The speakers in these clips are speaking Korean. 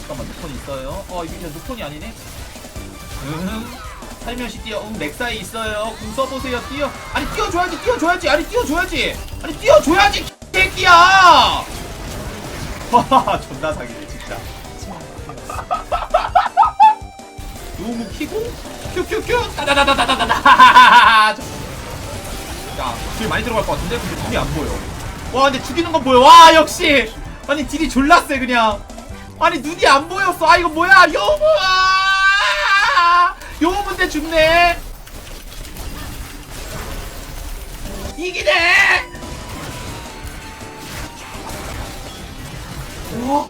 잠깐만 누폰 있어요? 어 이게 그냥 누폰이 아니네. 음 살며시 뛰어. 응 넥사이 있어요. 궁 써보세요. 뛰어. 아니 뛰어줘야지 뛰어줘야지. 아니 뛰어줘야지. 아니 뛰어줘야지 개새끼야! 와 존나 사기네 진짜. 너무 키고? 큐큐큐. 따다다다다다다 야, 딜 많이 들어갈 것 같은데? 근데 딜이 안 보여. 와, 근데 죽이는 건 보여. 와, 역시! 아니, 딜이 세, 그냥. 아니, 눈이 안 보였어. 아, 이거 뭐야? 여우무! 아! 여우무인데 죽네! 이기네! 오?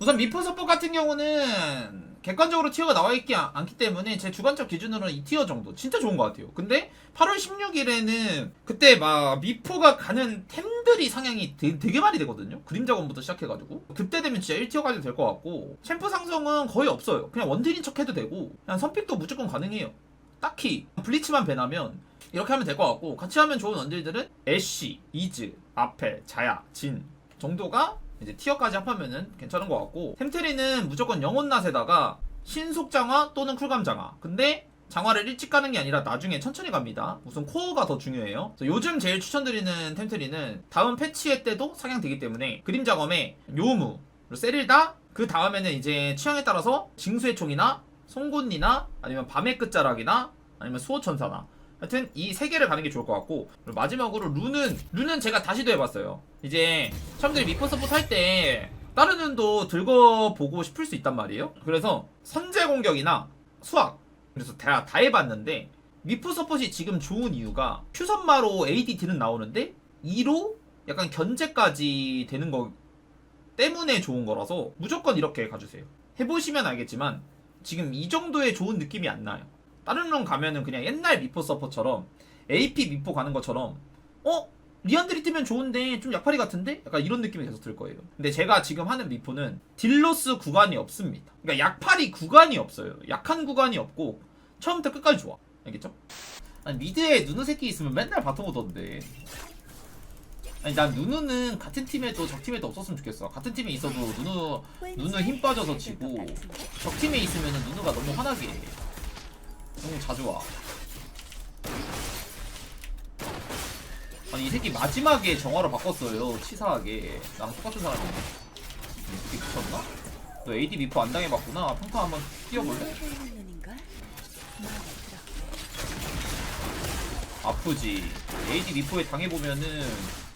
우선 미포 서포 같은 경우는 객관적으로 티어가 나와 있지 않- 않기 때문에 제 주관적 기준으로는 이 티어 정도 진짜 좋은 것 같아요. 근데 8월 16일에는 그때 막 미포가 가는 템들이 상향이 되, 게 많이 되거든요. 그림 작업부터 시작해가지고 그때 되면 진짜 1티어까지 될 것 같고 챔프 상승은 거의 없어요. 그냥 원딜인 척 해도 되고 그냥 선픽도 무조건 가능해요. 딱히 블리츠만 배나면 이렇게 하면 될 것 같고 같이 하면 좋은 원딜들은 애쉬, 이즈, 아펠, 자야, 진 정도가 이제 티어까지 합하면은 괜찮은 것 같고 템트리는 무조건 영혼낫에다가 신속 장화 또는 쿨감 장화. 근데 장화를 일찍 가는 게 아니라 나중에 천천히 갑니다. 우선 코어가 더 중요해요. 요즘 제일 추천드리는 템트리는 다음 패치의 때도 상향되기 때문에 그림 작업에 요무 세릴다 그 다음에는 이제 취향에 따라서 징수의 총이나 송곳니나 아니면 밤의 끝자락이나 아니면 수호천사나 하여튼 이 세 개를 가는 게 좋을 것 같고 마지막으로 룬은 룬은 제가 다시도 해봤어요. 이제 사람들이 미포 서포트 할때 다른 룬도 들고 보고 싶을 수 있단 말이에요. 그래서 선제 공격이나 수학 그래서 다, 다 해봤는데 미포 서폿이 지금 좋은 이유가 큐선마로 AD 딜은 나오는데 2로 약간 견제까지 되는 거 때문에 좋은 거라서 무조건 이렇게 가주세요. 해보시면 알겠지만 지금 이 정도의 좋은 느낌이 안 나요 다른 룸 가면은 그냥 옛날 미포 서퍼처럼 AP 미포 가는 것처럼 어? 리안드리 뜨면 좋은데 좀 약팔이 같은데? 약간 이런 느낌이 계속 들 거예요. 근데 제가 지금 하는 미포는 딜로스 구간이 없습니다. 그러니까 약팔이 구간이 없어요. 약한 구간이 없고 처음부터 끝까지 좋아. 알겠죠? 아니 미드에 누누 새끼 있으면 맨날 바텀 오던데. 아니 난 누누는 같은 팀에도 적 팀에도 없었으면 좋겠어. 같은 팀에 있어도 누누 누누 힘 빠져서 지고 적 팀에 있으면은 누누가 너무 화나게 해. 너무 자주 와. 아니 이 새끼 마지막에 정화로 바꿨어요. 치사하게. 나랑 똑같은. 이 새끼 미쳤나? 너 AD 미포 안 당해봤구나. 평타 한번 뛰어볼래? 아프지. AD 미포에 당해보면은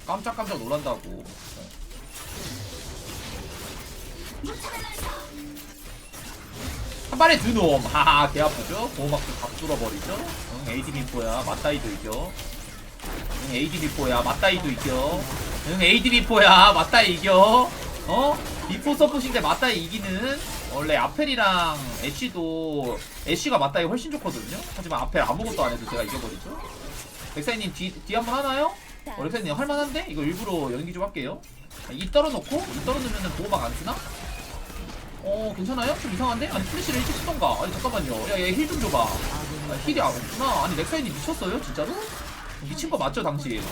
깜짝깜짝 놀란다고. 어. 한 발에 두 놈. 하하, 개 아프죠? 보호막도 다 뚫어버리죠? 응, AD 미포야. 맞다이도 이겨. 응, AD 미포야. 맞다이도 이겨. 응, AD 미포야. 맞다이 이겨. 어? 미포 서포트인데 맞다이 이기는 원래 아펠이랑 애쉬도 애쉬가 맞다이 훨씬 좋거든요. 하지만 아펠 아무것도 안 해도 제가 이겨버리죠. 백사이님 뒤, 뒤 한번 하나요? 어, 백사이님 할만한데? 이거 일부러 연기 좀 할게요. 이 떨어놓고 이 떨어놓으면 보호막 안 쓰나? 어 괜찮아요? 좀 이상한데? 아니 플래시를 일찍 쓰던가. 아니 잠깐만요. 야얘 힐 좀 줘봐. 아, 힐이 안 없구나. 아니 넥사인이 미쳤어요 진짜로? 미친 거 맞죠 당신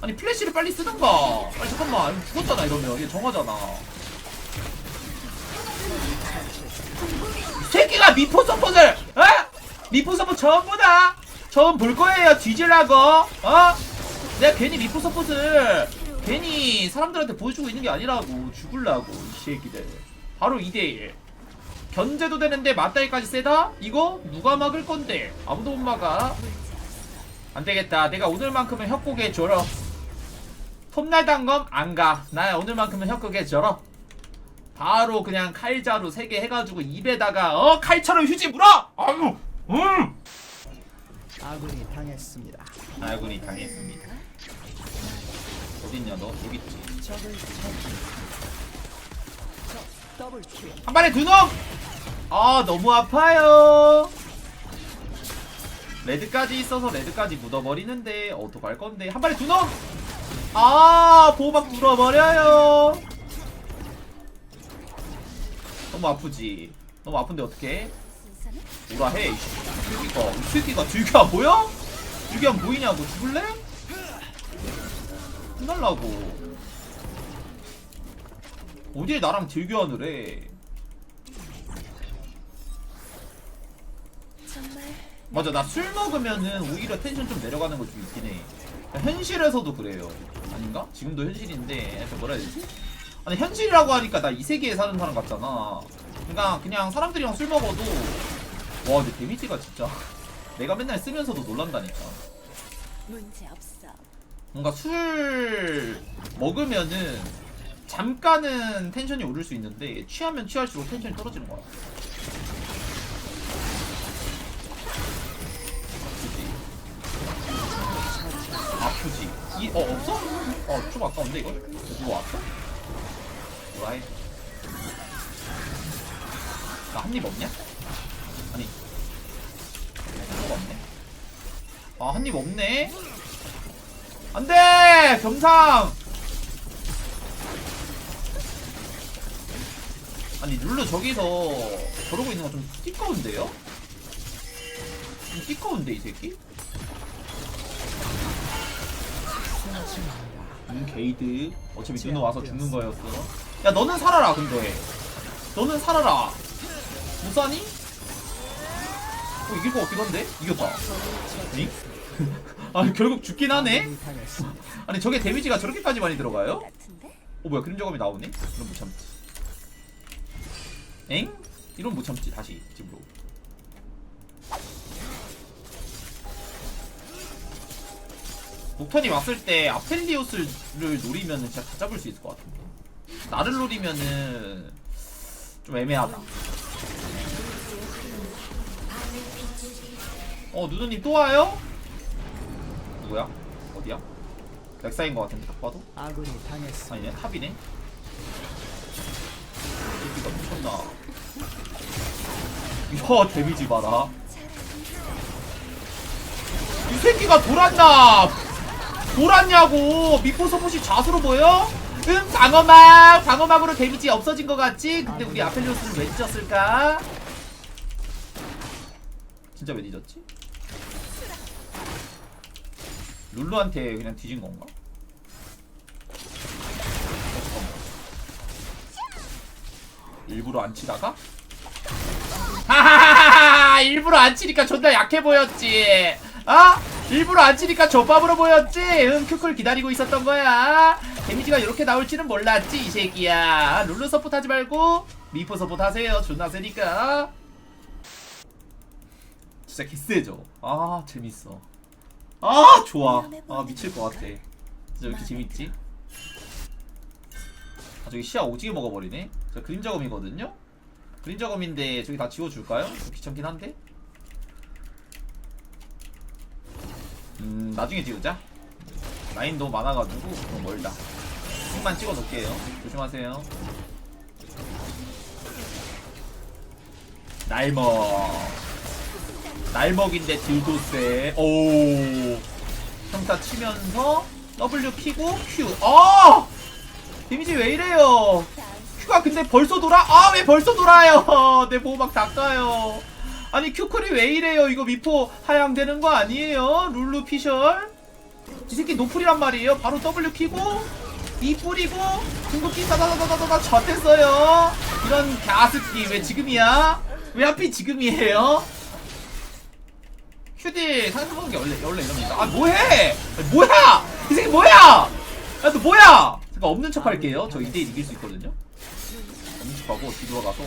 아니 플래시를 빨리 쓰던가. 아니 잠깐만. 죽었잖아 이러면. 얘 정하잖아. 이 새끼가 미포 서폿을 어? 미포 서폿 처음 보다. 처음 볼 거예요 뒤질라고. 어? 내가 괜히 미포 서폿을 괜히 사람들한테 보여주고 있는 게 아니라고. 죽을라고 이 새끼들 바로 2대1 견제도 되는데 맞다이까지 세다? 이거 누가 막을 건데? 아무도 못 막아. 안되겠다. 내가 오늘만큼은 협곡에 줘라 톱날 단검 안가. 나 오늘만큼은 협곡에 줘라 바로 그냥 칼자루 3개 해가지고 입에다가 어? 칼처럼 휴지 물어! 아유 음! 아군이 당했습니다. 아군이 당했습니다. 어딨냐 너? 여기 있지. 적을 처치. 한 발에 두 놈! 아 너무 아파요 레드까지 있어서 레드까지 묻어버리는데 어떡할 건데 한 발에 두 놈! 아 보호막 물어버려요 너무 아프지 너무 아픈데 어떡해 뭐라 해, 이 새끼가. 보여? 들게 안 보이냐고, 죽을래? 혼날라고. 어딜 나랑 딜교환을 해 맞아 나 술 먹으면은 오히려 텐션 좀 내려가는 거 좀 있긴 해 현실에서도 그래요 아닌가? 지금도 현실인데 뭐라 해야 되지? 아니 현실이라고 하니까 나 이 세계에 사는 사람 같잖아 그러니까 그냥 사람들이랑 술 먹어도 와 근데 데미지가 진짜 내가 맨날 쓰면서도 놀란다니까. 뭔가 술 먹으면은 잠깐은 텐션이 오를 수 있는데 취하면 취할수록 텐션이 떨어지는 거야. 아프지? 이, 어, 없어? 어, 좀 아까운데, 이거? 누구 왔어? 뭐라이? 나 한 입 없냐? 아니. 뭐가 없네. 아, 한 입 없네? 안 돼! 겸상! 아니, 룰루 저기서 저러고 있는 거 좀 띠꺼운데요? 좀 띠꺼운데, 이 새끼? 음, 게이드. 어차피 누누 와서 죽는 거였어. 야, 너는 살아라, 근데. 너는 살아라. 못 사니? 어, 이길 것 같기도 한데? 이겼다. 니? 아, 결국 죽긴 하네? 아니 저게 데미지가 저렇게까지 많이 들어가요? 어 뭐야 그림자검이 나오네? 이런 못 참지 엥? 이런 못 참지 다시 집으로 녹턴이 왔을 때 아펠리오스를 노리면 진짜 다 잡을 수 있을 것 같은데 나를 노리면은 좀 애매하다 어 누누님 또 와요? 누구야? 어디야? 렉사인 것 같은데 딱 봐도? 아군이. 아니네 탑이네 미쳤나 이야 데미지 봐라 이 새끼가 돌았나 돌았냐고 미포 서폿이 좌수로 보여? 응 방어막 방어막으로 데미지 없어진 것 같지? 근데 우리 아펠리오스를 왜 뒤졌을까? 진짜 왜 뒤졌지? 룰루한테 그냥 뒤진 건가? 일부러 안 치다가? 하하하하 일부러 안 치니까 존나 약해 보였지. 아? 일부러 안 치니까 족밥으로 보였지? 응 큐클 기다리고 있었던 거야. 데미지가 이렇게 나올지는 몰랐지 이 새끼야. 룰루 서포트 하지 말고 미포 서포트 하세요 존나 세니까. 진짜 개쎄죠? 아 재밌어. 아 좋아. 아 미칠 것 같아. 진짜 왜 이렇게 재밌지? 아 저기 시야 오지게 먹어버리네? 저 그림자검이거든요? 그림자검인데 저기 다 지워줄까요? 좀 귀찮긴 한데? 음 나중에 지우자. 라인 너무 많아가지고 너무 멀다. 만 찍어 놓을게요. 조심하세요. 날먹. 날먹인데 딜도 세 오 평타 치면서 W 키고 Q. 아 데미지 왜 이래요? 큐가 근데 벌써 돌아? 아 왜 벌써 돌아요? 내 보호막 닦아요. 아니 큐클이 왜 이래요? 이거 미포 하향되는 거 아니에요? 룰루 피셜? 이 새끼 노플이란 말이에요. 바로 W 키고 E 뿌리고 궁극기 다다다다다다 젖했어요. 이런 가스기 왜 지금이야? 왜 하필 지금이에요? 휴디 상승하는 게 원래 원래 이럽니다. 아 뭐해? 뭐야? 이 새끼 뭐야? 야너 뭐야 잠깐 없는 척 할게요 저 2대1 이길 수 있거든요 없는 척하고 뒤돌아 가서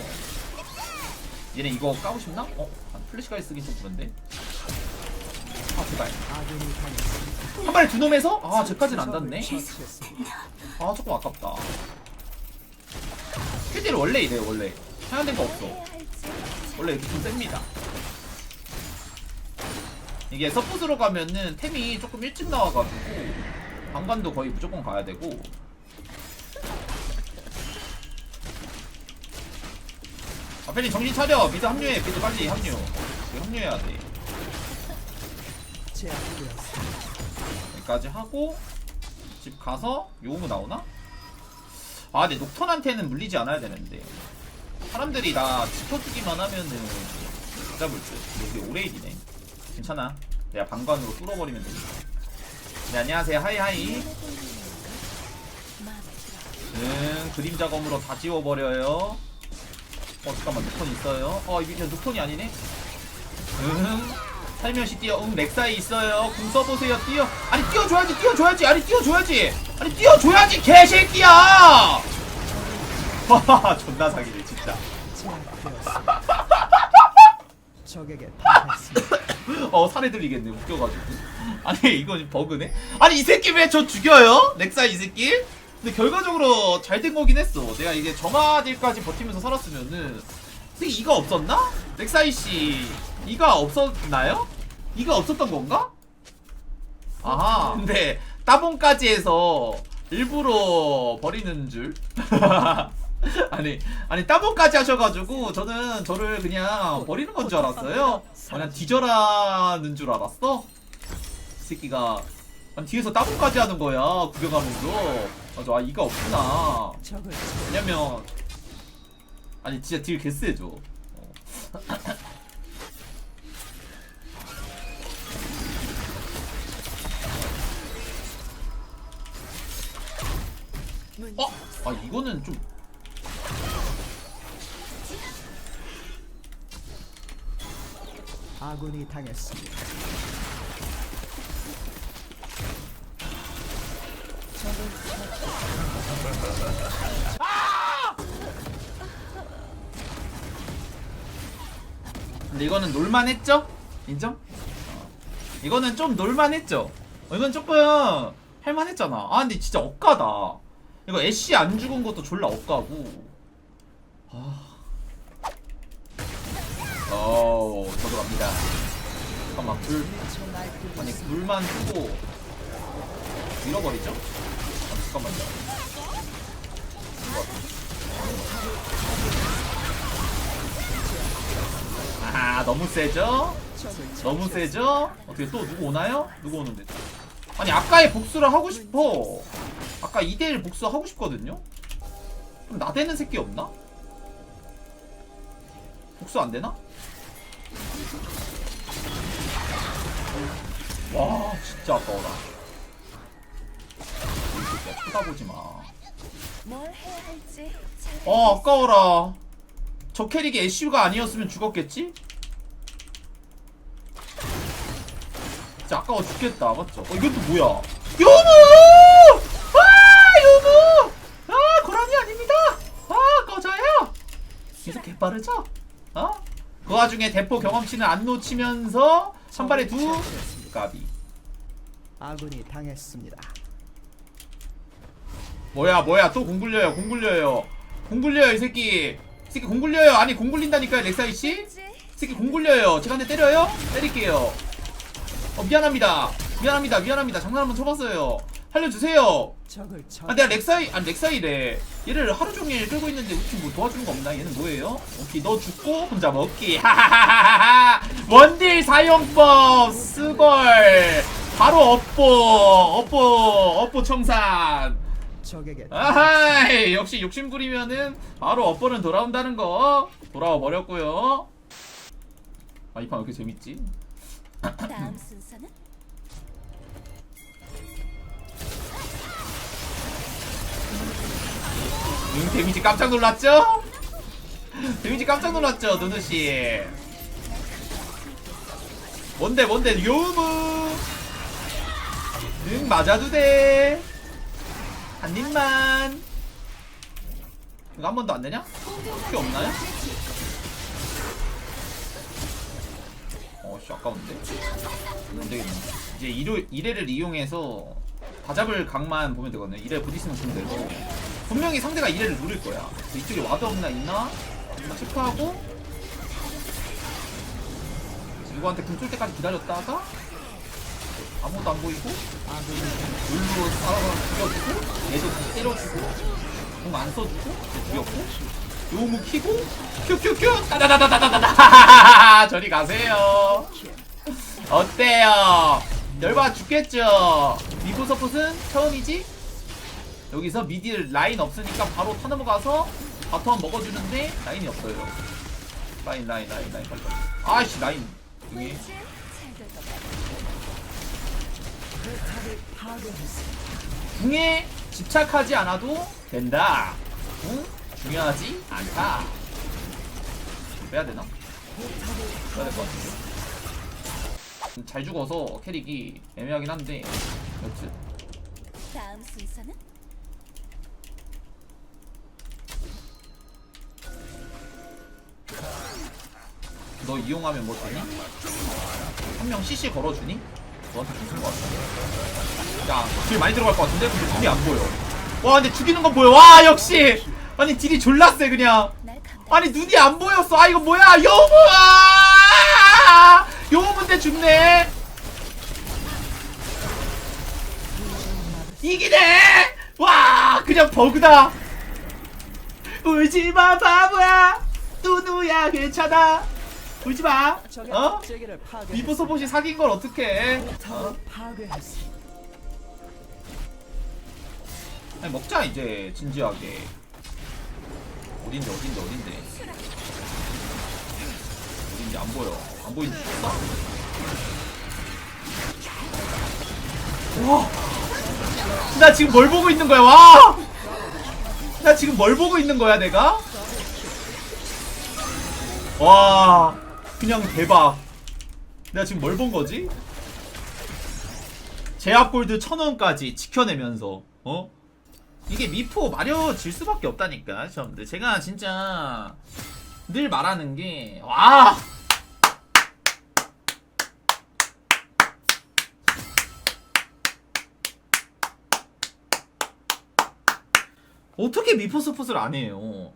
얘네 이거 까고 싶나? 어? 아, 플래시까지 쓰긴 좀 그런데 아 제발. 한 발에 두 놈에서? 아 쟤까지는 안 닿네. 아 조금 아깝다 휴디는 원래 이래요 원래 사용된 거 없어 원래 이렇게 좀 셉니다 이게 서폿으로 가면은 템이 조금 일찍 나와가지고 방관도 거의 무조건 가야 되고 아펠리 정신 차려. 미드 합류해. 미드 빨리 합류. 여기 합류해야 돼. 여기까지 하고 집 가서 요무 나오나? 아 근데 녹턴한테는 물리지 않아야 되는데. 사람들이 나 지켜주기만 하면은 다 잡을 듯 우리 오레일이네. 괜찮아. 내가 방관으로 뚫어버리면 되니까. 네 안녕하세요. 하이하이. 응 그림자 검으로 다 지워버려요. 어 잠깐만 누폰 있어요. 어 이게 누폰이 아니네. 응. 살며시 뛰어. 응 렉사이 있어요. 궁 써보세요. 뛰어. 아니 뛰어줘야지. 뛰어줘야지. 아니 뛰어줘야지. 아니 뛰어줘야지. 개새끼야. 와 존나 사기네 진짜. 적에게. 어 사례 들리겠네 웃겨가지고 아니 이건 버그네 아니 이 새끼 왜 저 죽여요 렉사 이 새끼 근데 결과적으로 잘 된 거긴 했어. 내가 이게 정화딜까지 버티면서 살았으면은. 새끼 이가 없었나? 렉사이 씨 이가 없었나요? 이가 없었던 건가? 아하. 근데 따봉까지 해서 일부러 버리는 줄? 아니 아니 따봉까지 하셔가지고 저는 저를 그냥 버리는 건 줄 알았어요. 그냥 뒤져라는 줄 알았어? 이 새끼가. 아니 뒤에서 따봉까지 하는 거야 구경하면서 맞아 아 이가 없구나 왜냐면 아니 진짜 딜 개쎄죠 어. 어? 아 이거는 좀 아군이 당했습니다. 적을 처치. 근데 이거는 놀만했죠? 인정? 어. 이거는 좀 놀만했죠? 어, 이건 조금 할만했잖아. 아 근데 진짜 억까다. 이거 애쉬 안 죽은 것도 졸라 억까고. 아. 어, 저도 갑니다. 잠깐만 불 아니. 물만 쓰고 밀어버리죠? 아, 잠깐만요. 아 너무 세죠? 너무 세죠? 어떻게 또 누구 오나요? 누구 오는데? 아니 아까의 복수를 하고 싶어. 아까 2대1 복수 하고 싶거든요? 좀 나대는 새끼 없나? 복수 안 되나? 와 진짜 아까워라. 이 새끼야 쳐다보지 마. 어 아까워라. 저 캐릭이 애쉬가 아니었으면 죽었겠지? 진짜 아까워 죽겠다 맞죠? 어 이건 또 뭐야? 유무! 아 유무! 아 고라니 아닙니다! 아 꺼져요! 계속 개빠르죠? 어? 그 와중에 대포 경험치는 안 놓치면서 한 발에 두 까비 아군이 당했습니다. 뭐야 뭐야 또 공 굴려요 공 굴려요. 공 굴려요 이 새끼. 이 새끼 공 굴려요. 아니 공 굴린다니까요 렉사이 씨? 할지 이 새끼 공 굴려요. 제가 한대 때려요? 때릴게요. 어 미안합니다. 미안합니다 미안합니다. 장난 한번 쳐봤어요. 살려주세요. 아 내가 렉사이 아니 렉사이래. 얘를 하루 종일 끌고 있는데 우리 팀뭐 도와주는 거 없나? 얘는 뭐예요? 오케이 너 죽고 혼자 먹기. 하하하하하 원딜 사용법 스걸. 바로 업보 업보 업보 청산 적에게 아하이 역시 욕심 부리면은 바로 업보는 돌아온다는 거. 돌아와 버렸고요. 아 이 판 왜 이렇게 재밌지? 다음 순서는? 응 데미지 깜짝 놀랐죠? 데미지 깜짝 놀랐죠 누누씨? 뭔데 뭔데 요무? 응 맞아도 돼 한 입만. 이거 한 번도 안 되냐? 필요 없나요? 어씨 아까운데? 안 되겠네. 이제 1회, 1회를 이용해서 다 잡을 각만 보면 되거든요. 1회 부딪히면 보면 되고. 분명히 상대가 1회를 누릴 거야. 이쪽에 와드 없나 있나? 딱 체크하고. 누구한테 금쏠 때까지 기다렸다가 아무것도 안 보이고 아군이 물로 사람 죽여주고 얘도 때려주고 공안 써주고 얘 죽였고 요무 키고 큐큐큐 따다다다다다다 저리 가세요. 어때요? 열받아 죽겠죠? 미포 서폿은 처음이지? 여기서 미딜 라인 없으니까 바로 타 넘어가서 바텀 먹어주는데 라인이 없어요. 라인 라인 라인 라인 빨리 빨리. 아이씨 라인. 중에 왠지 잘될것 같아 탑을 파괴했습니다. 궁에 집착하지 않아도 된다. 응? 중요하지 않다. 빼야 되나? 빼야 될 것 같은데. 잘 죽어서 캐릭이 애매하긴 한데 여튼 다음 순서는 너 이용하면 뭐 되니? 한 명 CC 걸어주니? 너한테 무슨 거 같아? 야, 딜 많이 들어갈 것 같은데? 근데 딜이 안 보여. 와, 근데 죽이는 건 보여. 와, 역시! 아니, 딜이 세, 그냥. 아니, 눈이 안 보였어. 아, 이거 뭐야? 여우무아! 여우문데 죽네! 이기네! 와, 그냥 버그다! 울지마, 바보야! 누누야, 괜찮아! 울지마! 적의 어? 미포 소봇이 사귄 걸 어떡해? 어? 아니 먹자 이제 진지하게 어딘데 어딘데 어딘데 어딘지 안 보여 안 보이는 줄 알았어? 와 나 지금 뭘 보고 있는 거야 와 나 지금 뭘 보고 있는 거야 내가 와 그냥 대박 내가 지금 뭘 본 거지? 제압 골드 천원까지 지켜내면서 어? 이게 미포 마려질 수밖에 없다니까 여러분들 제가 진짜 늘 말하는 게와 어떻게 미포 스포츠를 안 해요?